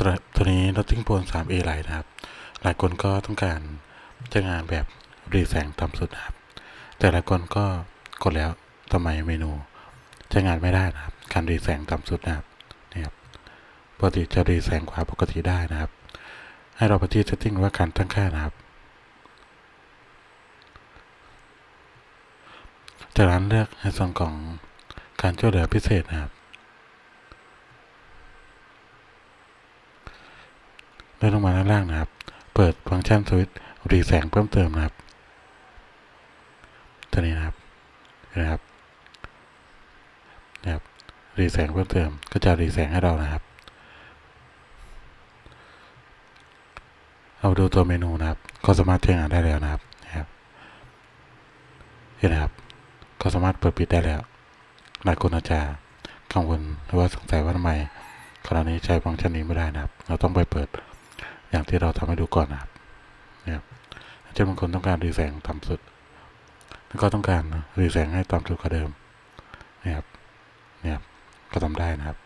สำหรับตัวนี้ Notting Phone 3A Lite นะครับ หลายคนก็ต้องการใช้งานแบบรีแสงต่ำสุดนะครับ แต่หลายคนก็กดแล้วทำไมเมนูใช้งานไม่ได้นะครับ การรีแสงต่ำสุดนะครับนี่ครับปกติจะรีแสงกว่าปกติได้นะครับ ให้เราไปที่ setting ว่าการตั้งค่านะครับ จากนั้นเลือกในส่วนของการช่วยเหลือพิเศษนะครับ เลื่อนลงมาด้านล่างนะครับ เปิดฟังก์ชันสวิตช์รีแสงเพิ่มเติมนะครับ ตัวนี้นะครับเห็นะครับนะครับ รีแสงเพิ่มเติม ก็จะรีแสงให้เรานะครับ เอาดูตัวเมนูนะครับ ก็สามารถใช้งานได้แล้วนะครับนะครับเห็นนะครับ ก็สามารถเปิดปิดได้แล้วหลายคนอาจจะกังวลหรือว่าสงสัยว่าทำไมขณะนี้ใช้ฟังก์ชันนี้ไม่ได้นะครับ เราต้องไปเปิด อย่างที่เราทำให้ดูก่อนนะครับนะครับเช่นบางคนต้องการรีแสงต่ำสุด แล้วก็ต้องการรีแสงให้ต่ำสุดกว่าเดิมนะครับนะครับก็ทำได้นะครับ